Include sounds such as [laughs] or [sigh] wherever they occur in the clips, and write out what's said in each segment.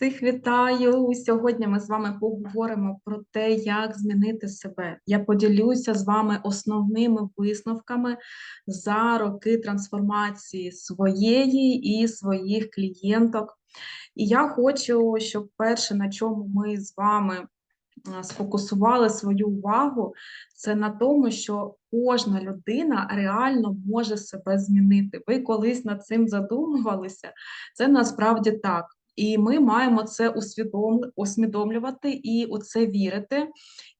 Всіх вітаю! Сьогодні ми з вами поговоримо про те, як змінити себе. Я поділюся з вами основними висновками за роки трансформації своєї і своїх клієнток. І я хочу, щоб перше, на чому ми з вами сфокусували свою увагу, це на тому, що кожна людина реально може себе змінити. Ви колись над цим задумувалися? Це насправді так. І ми маємо це усвідомлювати і у це вірити.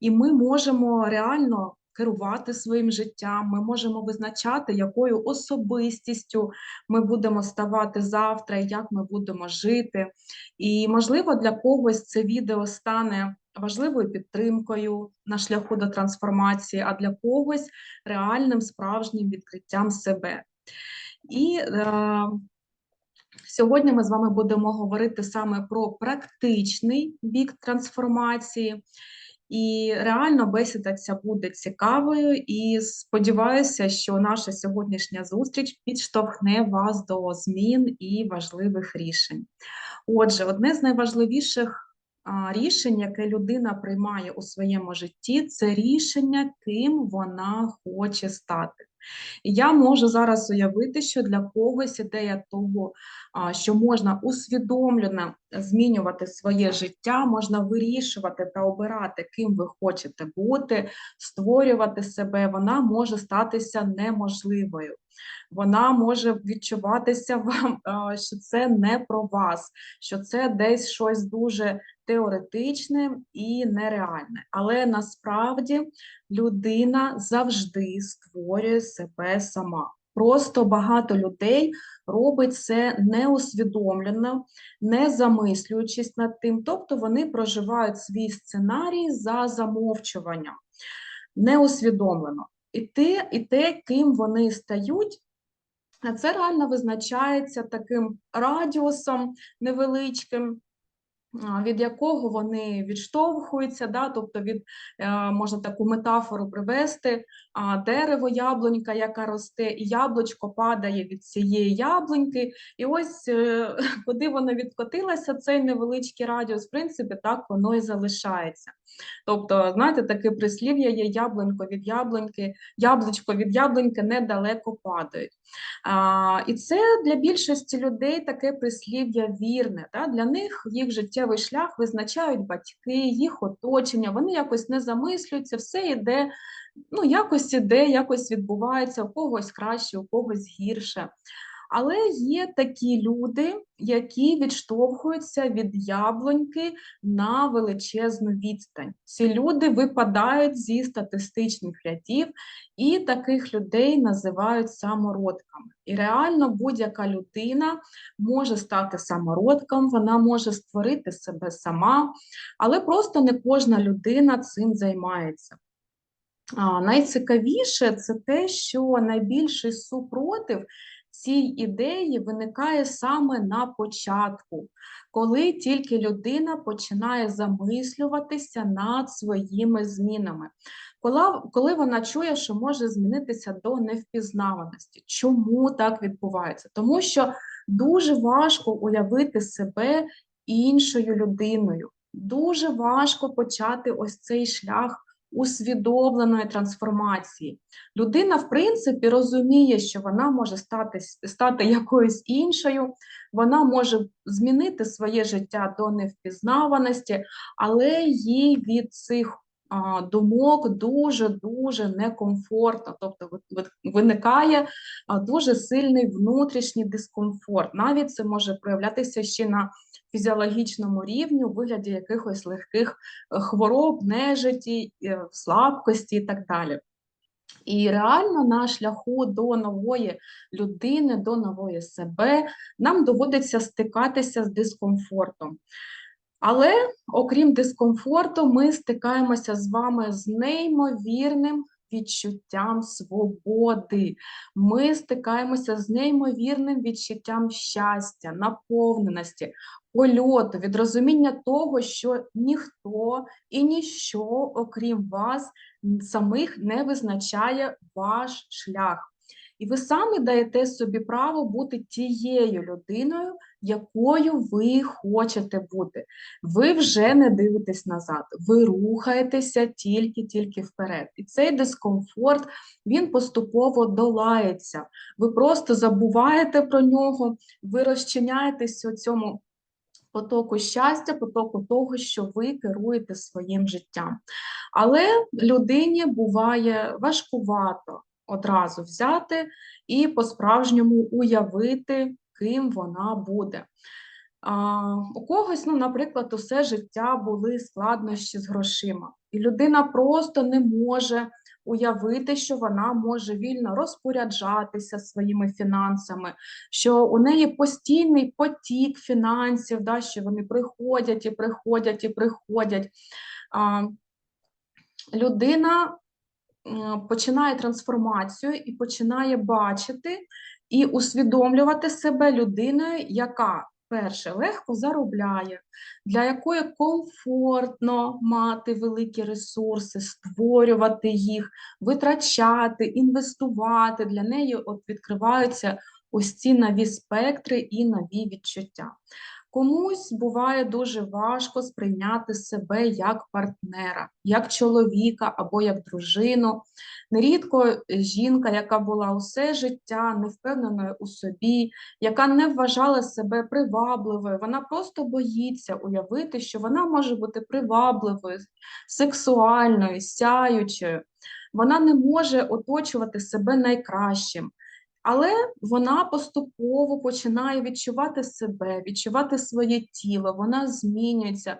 І ми можемо реально керувати своїм життям, ми можемо визначати, якою особистістю ми будемо ставати завтра, як ми будемо жити. І, можливо, для когось це відео стане важливою підтримкою на шляху до трансформації, а для когось реальним справжнім відкриттям себе. І е, Сьогодні ми з вами будемо говорити саме про практичний бік трансформації, і реально бесіда ця буде цікавою. І сподіваюся, що наша сьогоднішня зустріч підштовхне вас до змін і важливих рішень. Отже, одне з найважливіших рішень, яке людина приймає у своєму житті, це рішення, ким вона хоче стати. Я можу зараз уявити, що для когось ідея того, що можна усвідомлено змінювати своє життя, можна вирішувати та обирати, ким ви хочете бути, створювати себе, вона може статися неможливою. Вона може відчуватися [laughs] вам, що це не про вас, що це десь щось дуже теоретичне і нереальне. Але насправді людина завжди створює себе сама. Просто багато людей робить це неусвідомлено, не замислюючись над тим, тобто вони проживають свій сценарій за замовчуванням, неусвідомлено. І те, і те, ким вони стають, це реально визначається таким радіусом невеличким від якого вони відштовхуються, да, тобто від е, можна таку метафору привести дерево, яблунька, яка росте, і яблучко падає від цієї яблуньки. І ось е, [laughs] куди воно відкотилося, цей невеличкий радіус, в принципі, так воно і залишається. Тобто, знаєте, таке прислів'я є яблунько від яблуньки, яблучко від яблуньки недалеко падають. І це для більшості людей таке прислів'я вірне. Да? Для них їх життєвий шлях визначають батьки, їх оточення, вони якось не замислюються, все йде, ну, якось іде, якось відбувається, у когось краще, у когось гірше. Але є такі люди, які відштовхуються від яблуньки на величезну відстань. Ці люди випадають зі статистичних рядів, і таких людей називають самородками. І реально будь-яка людина може стати самородком, вона може створити себе сама, але просто не кожна людина цим займається. А, Найцікавіше це те, що найбільший супротив цій ідеї виникає саме на початку, коли тільки людина починає замислюватися над своїми змінами. Коли, вона чує, що може змінитися до невпізнаваності. Чому так відбувається? Тому що дуже важко уявити себе іншою людиною. Дуже важко почати ось цей шлях усвідомленої трансформації. Людина, в принципі, розуміє, що вона може стати, стати якоюсь іншою, вона може змінити своє життя до невпізнаваності, але їй від цих думок дуже-дуже некомфортно, тобто виникає дуже сильний внутрішній дискомфорт. Навіть це може проявлятися ще на фізіологічному рівні у вигляді якихось легких е, хвороб, нежиті, е, слабкості і так далі. І реально на шляху до нової людини, до нової себе нам доводиться стикатися з дискомфортом. Але окрім дискомфорту, ми стикаємося з вами з неймовірним відчуттям свободи. Ми стикаємося з неймовірним відчуттям щастя, наповненості, польоту, від розуміння того, що ніхто і ніщо, окрім вас, самих не визначає ваш шлях. І ви самі даєте собі право бути тією людиною, якою ви хочете бути. Ви вже не дивитесь назад, ви рухаєтеся тільки-тільки вперед. І цей дискомфорт він поступово долається. Ви просто забуваєте про нього, ви розчиняєтесь у цьому потоку щастя, потоку того, що ви керуєте своїм життям. Але людині буває важкувато одразу взяти і по-справжньому уявити, ким вона буде. А, У когось, ну, наприклад, усе життя були складнощі з грошима, і людина просто не може уявити, що вона може вільно розпоряджатися своїми фінансами, що у неї постійний потік фінансів, да, що вони приходять і приходять і приходять. А, Людина починає трансформацію і починає бачити і усвідомлювати себе людиною, яка перше легко заробляє, для якої комфортно мати великі ресурси, створювати їх, витрачати, інвестувати. Для неї от відкриваються ось ці нові спектри і нові відчуття. Комусь буває дуже важко сприйняти себе як партнера, як чоловіка або як дружину. Нерідко жінка, яка була усе життя невпевненою у собі, яка не вважала себе привабливою, вона просто боїться уявити, що вона може бути привабливою, сексуальною, сяючою. Вона не може оточувати себе найкращим. Але вона поступово починає відчувати себе, відчувати своє тіло, вона змінюється,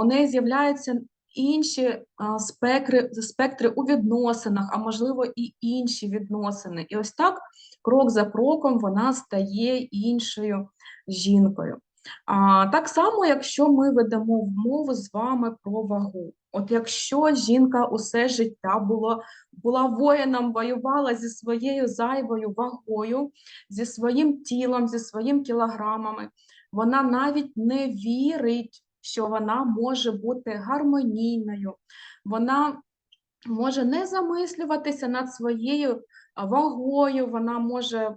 у неї з'являються інші спектри, спектри у відносинах, а можливо, і інші відносини. І ось так, крок за кроком, вона стає іншою жінкою. А, Так само, якщо ми ведемо мову з вами про вагу. От якщо жінка усе життя було, була воїном, воювала зі своєю зайвою вагою, зі своїм тілом, зі своїм кілограмами, вона навіть не вірить, що вона може бути гармонійною, вона може не замислюватися над своєю вагою, вона може е,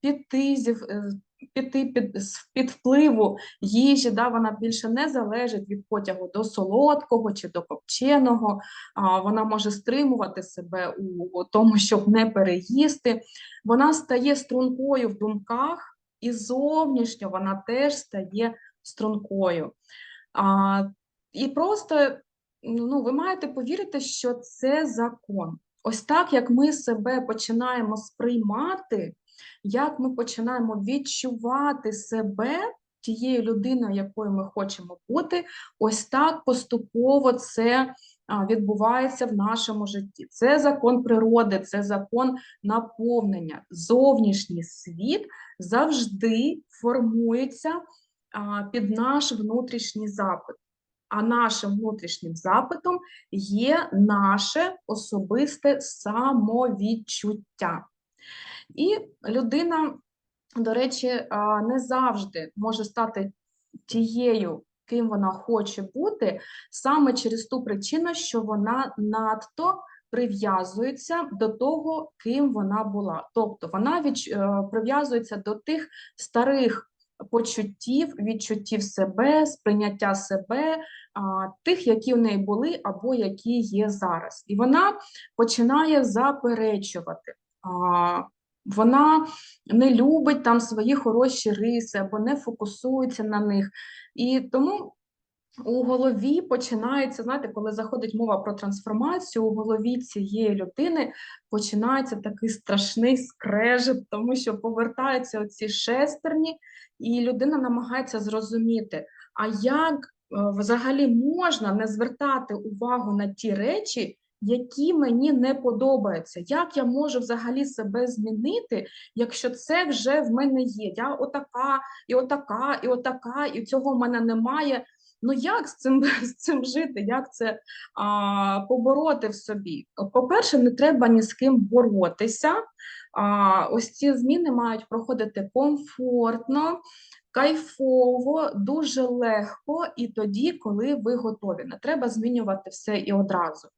піти зі е, піти під під впливу їжі, да, вона більше не залежить від потягу до солодкого чи до копченого, а, вона може стримувати себе у тому, щоб не переїсти. Вона стає стрункою в думках, і зовнішньо вона теж стає стрункою. А, І просто ну, ви маєте повірити, що це закон. Ось так як ми себе починаємо сприймати як ми починаємо відчувати себе тією людиною, якою ми хочемо бути, ось так поступово це відбувається в нашому житті. Це закон природи, це закон наповнення. Зовнішній світ завжди формується під наш внутрішній запит. А нашим внутрішнім запитом є наше особисте самовідчуття. І людина, до речі, не завжди може стати тією, ким вона хоче бути, саме через ту причину, що вона надто прив'язується до того, ким вона була. Тобто вона е, прив'язується до тих старих почуттів, відчуттів себе, сприйняття себе, тих, які в неї були, або які є зараз. І вона починає заперечувати вона не любить там свої хороші риси або не фокусується на них. І тому у голові починається, знаєте, коли заходить мова про трансформацію, у голові цієї людини починається такий страшний скрежет, тому що повертаються оці шестерні, і людина намагається зрозуміти, а як е, взагалі можна не звертати увагу на ті речі, які мені не подобаються. Як я можу взагалі себе змінити, якщо це вже в мене є? Я отака, і отака, і отака, і цього в мене немає. Ну як з цим [laughs] з цим жити? Як це а, побороти в собі? По-перше, не треба ні з ким боротися. А, Ось ці зміни мають проходити комфортно, кайфово, дуже легко і тоді, коли ви готові. Не треба змінювати все і одразу.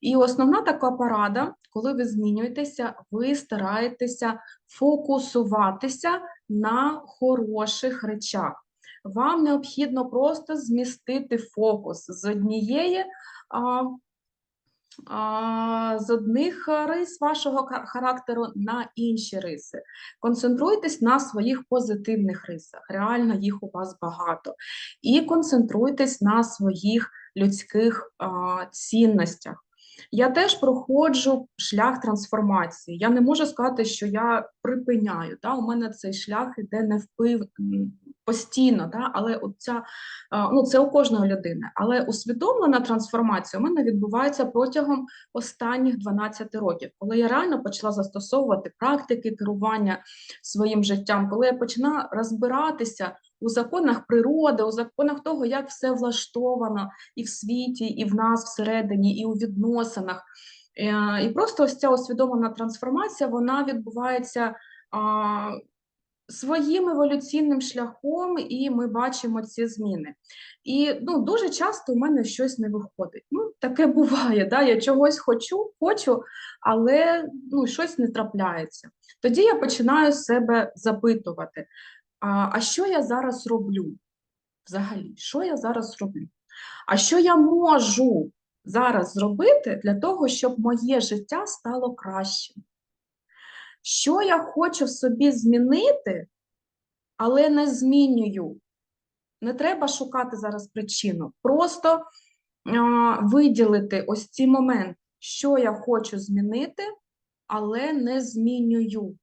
І основна така порада, коли ви змінюєтеся, ви стараєтеся фокусуватися на хороших речах. Вам необхідно просто змістити фокус з однієї. А, з одних рис вашого характеру на інші риси. Концентруйтесь на своїх позитивних рисах, реально їх у вас багато. І концентруйтесь на своїх людських цінностях. Я теж проходжу шлях трансформації. Я не можу сказати, що я припиняю. Да? У мене цей шлях іде не вплив постійно, да? але ця, ну, це у кожної людини. Але усвідомлена трансформація у мене відбувається протягом останніх 12 років, коли я реально почала застосовувати практики керування своїм життям, коли я почала розбиратися у законах природи, у законах того, як все влаштовано і в світі, і в нас всередині, і у відносинах. Е, і просто ось ця усвідомлена трансформація вона відбувається своїм еволюційним шляхом, і ми бачимо ці зміни. І ну, дуже часто у мене щось не виходить. Ну, Таке [laughs] буває. да? Я чогось хочу, хочу, але ну, щось не трапляється. Тоді я починаю себе запитувати: а, а що я зараз роблю? Взагалі, що я зараз роблю? А що я можу зараз зробити для того, щоб моє життя стало кращим? Що я хочу собі змінити, але не змінюю. Не треба шукати зараз причину. Просто виділити ось ці моменти, що я хочу змінити, але не змінюю.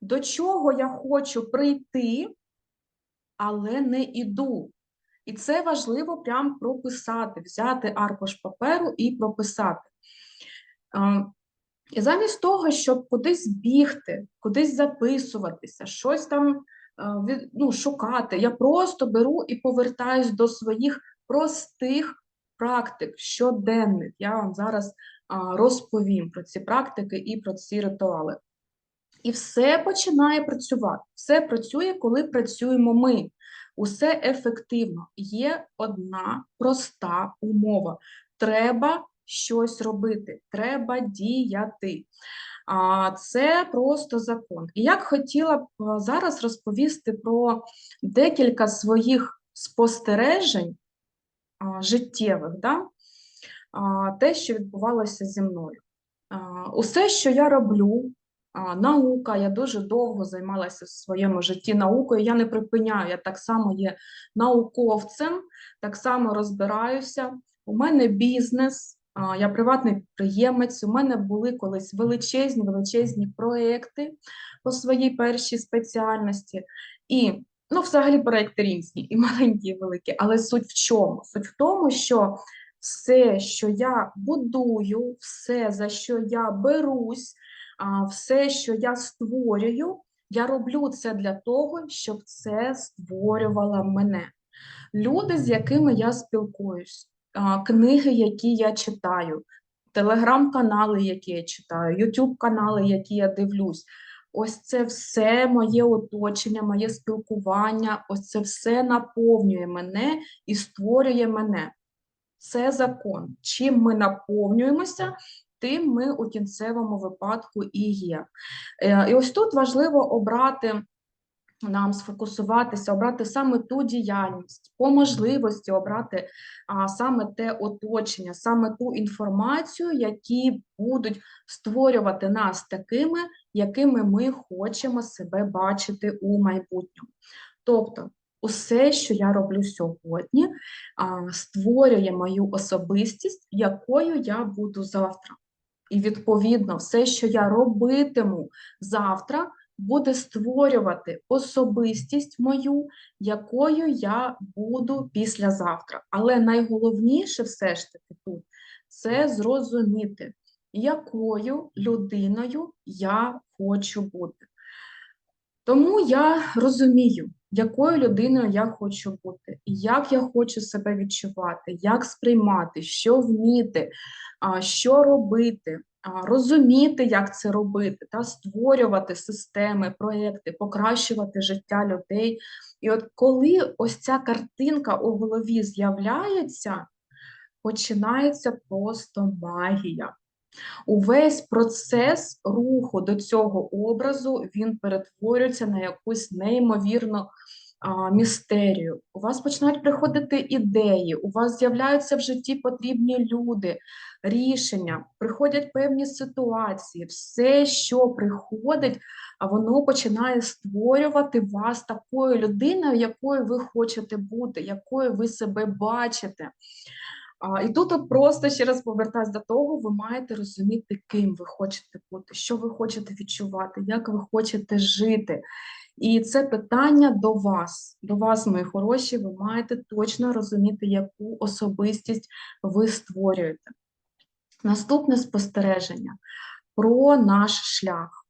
До чого я хочу прийти, але не іду. І це важливо прям прописати, взяти аркуш паперу і прописати. І замість того, щоб кудись бігти, кудись записуватися, щось там ну, шукати, я просто беру і повертаюсь до своїх простих практик щоденних. Я вам зараз розповім про ці практики і про ці ритуали. І все починає працювати. Все працює, коли працюємо ми. Усе ефективно. Є одна проста умова. Треба щось робити, треба діяти. Це просто закон. І як хотіла б зараз розповісти про декілька своїх спостережень життєвих, да? те, що відбувалося зі мною. Усе, що я роблю, Наука, я дуже довго займалася в своєму житті наукою. Я не припиняю, я так само є науковцем, так само розбираюся. У мене бізнес, я приватний підприємець. У мене були колись величезні, величезні проекти по своїй першій спеціальності. І, ну, взагалі, проекти різні, і маленькі, і великі. Але суть в чому? Суть в тому, що все, що я будую, все, за що я берусь все, що я створюю, я роблю це для того, щоб це створювало мене. Люди, з якими я спілкуюсь, книги, які я читаю, телеграм-канали, які я читаю, ютуб-канали, які я дивлюсь. Ось це все моє оточення, моє спілкування, ось це все наповнює мене і створює мене. Це закон. Чим ми наповнюємося, тим ми у кінцевому випадку і є. Е, і ось тут важливо обрати. Нам сфокусуватися, обрати саме ту діяльність, по можливості обрати а, саме те оточення, саме ту інформацію, які будуть створювати нас такими, якими ми хочемо себе бачити у майбутньому. Тобто, усе, що я роблю сьогодні, а, створює мою особистість, якою я буду завтра. І, відповідно, все, що я робитиму завтра, буде створювати особистість мою, якою я буду післязавтра. Але найголовніше все ж таки тут це зрозуміти, якою людиною я хочу бути. Тому я розумію, якою людиною я хочу бути, як я хочу себе відчувати, як сприймати, що вміти, що робити, розуміти, як це робити, та створювати системи, проекти, покращувати життя людей. І от коли ось ця картинка у голові з'являється, починається просто магія. Увесь процес руху до цього образу він перетворюється на якусь неймовірну містерію. У вас починають приходити ідеї, у вас з'являються в житті потрібні люди, рішення, приходять певні ситуації, все, що приходить, воно починає створювати вас такою людиною, якою ви хочете бути, якою ви себе бачите. І тут просто ще раз повертаюсь до того, ви маєте розуміти, ким ви хочете бути, що ви хочете відчувати, як ви хочете жити. І це питання до вас, до вас, мої хороші, ви маєте точно розуміти, яку особистість ви створюєте. Наступне спостереження про наш шлях.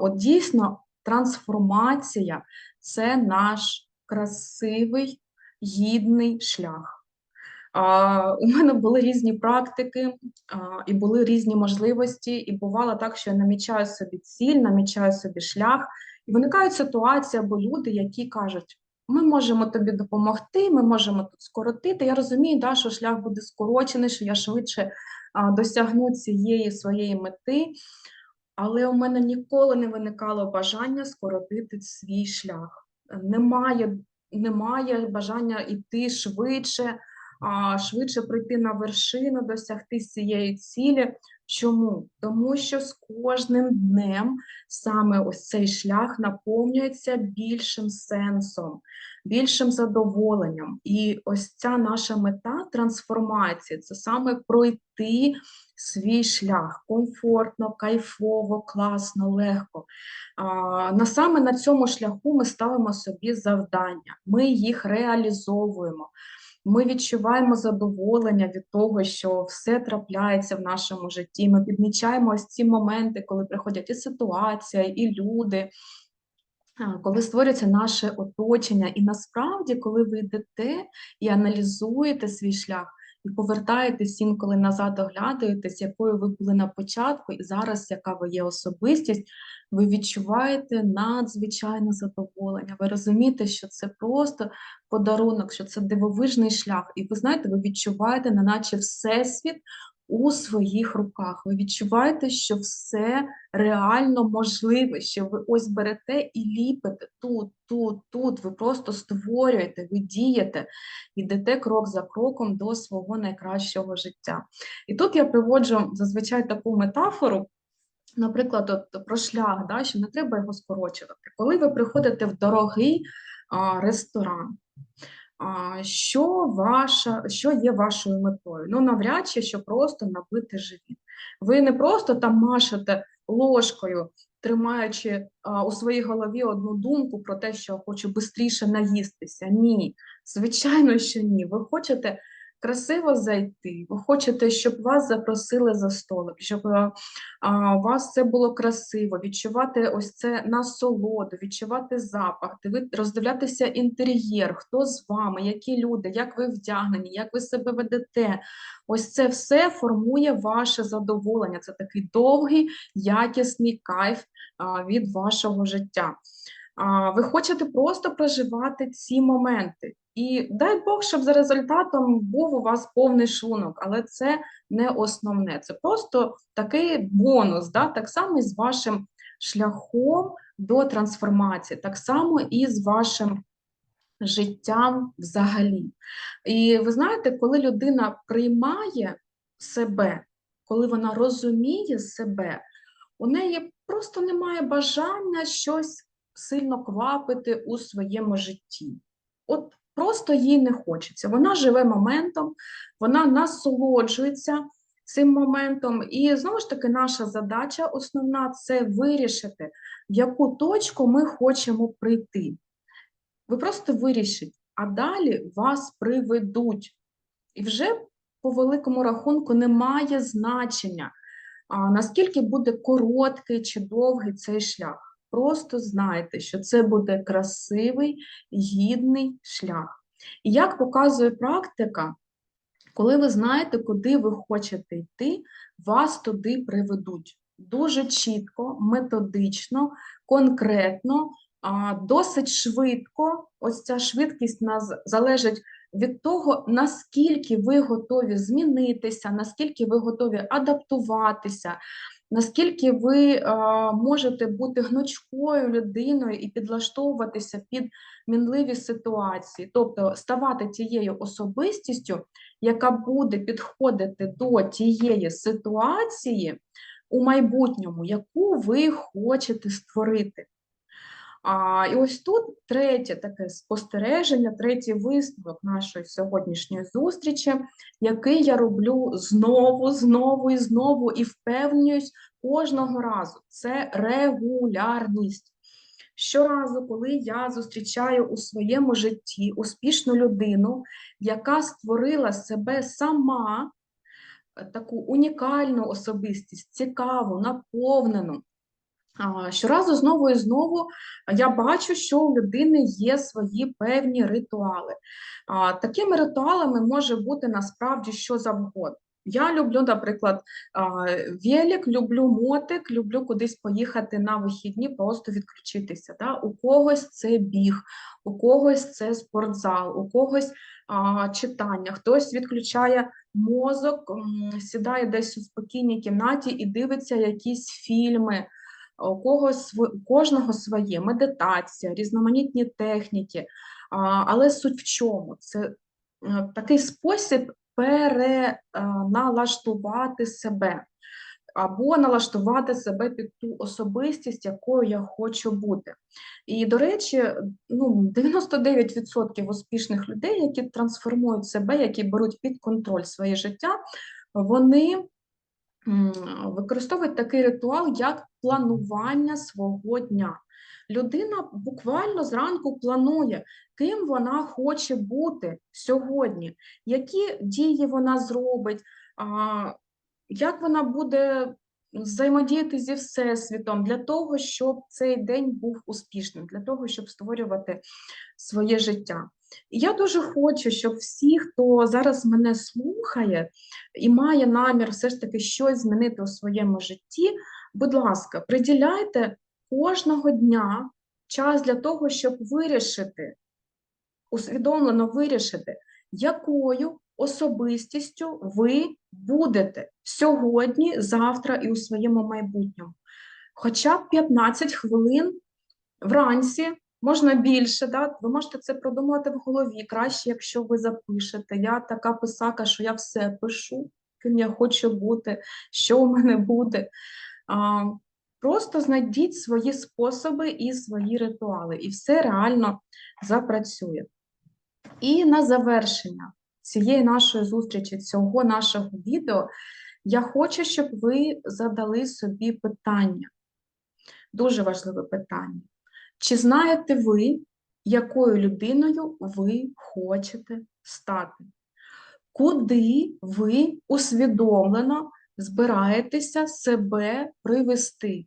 От дійсно, трансформація це наш красивий, гідний шлях. У мене були різні практики і були різні можливості, і бувало так, що я намічаю собі ціль, намічаю собі шлях, і виникають ситуації або люди, які кажуть: ми можемо тобі допомогти, ми можемо тут скоротити. Я розумію, да, що шлях буде скорочений, що я швидше а, досягну цієї своєї мети. Але у мене ніколи не виникало бажання скоротити свій шлях. Немає немає бажання йти швидше, а, швидше прийти на вершину, досягти цієї цілі. Чому? Тому що з кожним днем саме ось цей шлях наповнюється більшим сенсом, більшим задоволенням. І ось ця наша мета трансформації це саме пройти свій шлях комфортно, кайфово, класно, легко. А, на Саме на цьому шляху ми ставимо собі завдання, ми їх реалізовуємо. Ми відчуваємо задоволення від того, що все трапляється в нашому житті. Ми підмічаємо ось ці моменти, коли приходять і ситуація, і люди, коли створюється наше оточення. І насправді, коли ви йдете і аналізуєте свій шлях, і повертаєтесь інколи назад, оглядаєтесь, якою ви були на початку, і зараз, яка ви є особистість, ви відчуваєте надзвичайне задоволення. Ви розумієте, що це просто подарунок, що це дивовижний шлях. І ви знаєте, ви відчуваєте, неначе всесвіт у своїх руках. Ви відчуваєте, що все реально можливе, що ви ось берете і ліпите тут, тут, тут. Ви просто створюєте, ви дієте, йдете крок за кроком до свого найкращого життя. І тут я приводжу зазвичай таку метафору. Наприклад, от про шлях, да, що не треба його скорочувати. Коли ви приходите в дорогий а, ресторан, що ваша, що є вашою метою? Ну, навряд чи що просто набити живіт. Ви не просто там машете ложкою, тримаючи у своїй голові одну думку про те, що хочу швидше наїстися. Ні, звичайно, що ні. Ви хочете красиво зайти, ви хочете, щоб вас запросили за столик, щоб е, а, у вас це було красиво, відчувати ось це насолоду, відчувати запах, роздивлятися інтер'єр, хто з вами, які люди, як ви вдягнені, як ви себе ведете. Ось це все формує ваше задоволення. Це такий довгий, якісний кайф а, від вашого життя. А, ви хочете просто проживати ці моменти. І дай Бог, щоб за результатом був у вас повний шлунок, але це не основне. Це просто такий бонус, да? так само і з вашим шляхом до трансформації, так само і з вашим життям взагалі. І ви знаєте, коли людина приймає себе, коли вона розуміє себе, у неї просто немає бажання щось сильно квапити у своєму житті. От просто їй не хочеться. Вона живе моментом, вона насолоджується цим моментом. І знову ж таки, наша задача основна це вирішити, в яку точку ми хочемо прийти. Ви просто вирішіть, а далі вас приведуть. І вже по великому рахунку немає значення, наскільки буде короткий чи довгий цей шлях. Просто знайте, що це буде красивий, гідний шлях. І як показує практика, Коли ви знаєте, куди ви хочете йти, вас туди приведуть. Дуже чітко, методично, конкретно, досить швидко. Ось ця швидкість нас залежить від того, наскільки ви готові змінитися, наскільки ви готові адаптуватися, наскільки ви можете бути гнучкою людиною і підлаштовуватися під мінливі ситуації, тобто ставати тією особистістю, яка буде підходити до тієї ситуації у майбутньому, яку ви хочете створити. А, І ось тут третє таке спостереження, третій висновок нашої сьогоднішньої зустрічі, який я роблю знову, знову і знову, і впевнююсь кожного разу. Це регулярність. Щоразу, коли я зустрічаю у своєму житті успішну людину, яка створила себе сама, таку унікальну особистість, цікаву, наповнену. Щоразу знову і знову я бачу, що у людини є свої певні ритуали. Такими ритуалами може бути насправді що завгодно. Я люблю, наприклад, велик, люблю мотик, люблю кудись поїхати на вихідні, просто відключитися. Да? У когось це біг, у когось це спортзал, у когось а, читання, хтось відключає мозок, сідає десь у спокійній кімнаті і дивиться якісь фільми у когось у кожного своє медитація, різноманітні техніки. Але суть в чому? Це е, такий спосіб переналаштувати себе. Або налаштувати себе під ту особистість, якою я хочу бути. І, до речі, ну, 99% успішних людей, які трансформують себе, які беруть під контроль своє життя, вони використовують такий ритуал, як планування свого дня. Людина буквально зранку планує, ким вона хоче бути сьогодні, які дії вона зробить, як вона буде взаємодіяти зі Всесвітом для того, щоб цей день був успішним, для того, щоб створювати своє життя. Я дуже хочу, щоб всі, хто зараз мене слухає і має намір все ж таки щось змінити у своєму житті, будь ласка, приділяйте кожного дня час для того, щоб вирішити, усвідомлено вирішити, якою особистістю ви будете сьогодні, завтра і у своєму майбутньому. Хоча б 15 хвилин вранці Можна більше, да? ви можете це продумати в голові. Краще, якщо ви запишете. Я така писака, що я все пишу, ким я хочу бути, що у мене буде. А, Просто знайдіть свої способи і свої ритуали, і все реально запрацює. І на завершення цієї нашої зустрічі, цього нашого відео, я хочу, щоб ви задали собі питання. Дуже важливе питання. Чи знаєте ви, якою людиною ви хочете стати? Куди ви усвідомлено збираєтеся себе привести?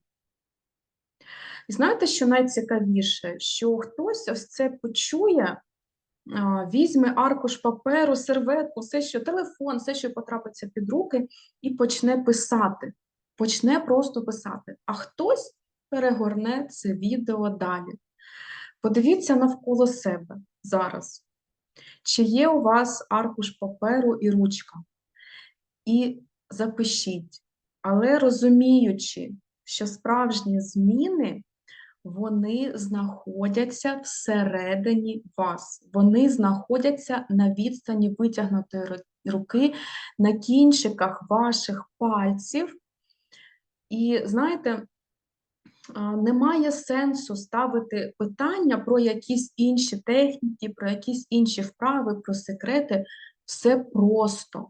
І знаєте, що найцікавіше, що хтось ось це почує, візьме аркуш паперу, серветку, все, що телефон, все, що потрапиться під руки, і почне писати. Почне просто писати. А хтось перегорне це відео далі. Подивіться навколо себе зараз. Чи є у вас аркуш паперу і ручка? І запишіть, але розуміючи, що справжні зміни вони знаходяться всередині вас, вони знаходяться на відстані витягнутої руки, на кінчиках ваших пальців. І знаєте, немає сенсу ставити питання про якісь інші техніки, про якісь інші вправи, про секрети. Все просто,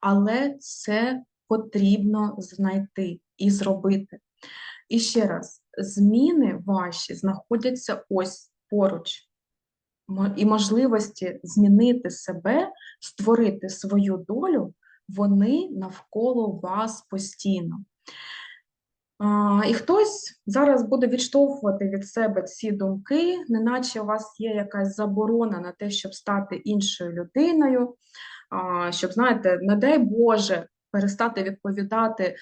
але це потрібно знайти і зробити. І ще раз, зміни ваші знаходяться ось поруч. І можливості змінити себе, створити свою долю, вони навколо вас постійно. І хтось зараз буде відштовхувати від себе ці думки, неначе у вас є якась заборона на те, щоб стати іншою людиною. щоб, знаєте, не дай Боже, перестати відповідати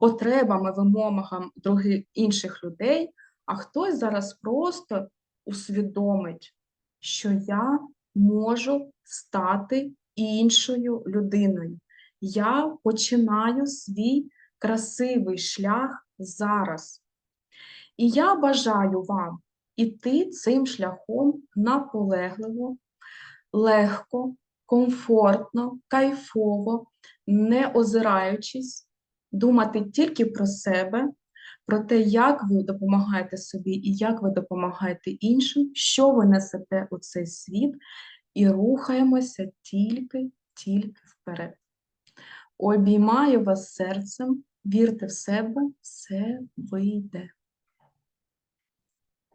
потребам і вимогам других інших людей, а хтось зараз просто усвідомить, що я можу стати іншою людиною. Я починаю свій красивий шлях зараз. І я бажаю вам іти цим шляхом наполегливо, легко, комфортно, кайфово, не озираючись, думати тільки про себе, про те, як ви допомагаєте собі і як ви допомагаєте іншим, що ви несете у цей світ, і рухаємося тільки, тільки вперед. Обіймаю вас серцем, вірте в себе, все вийде.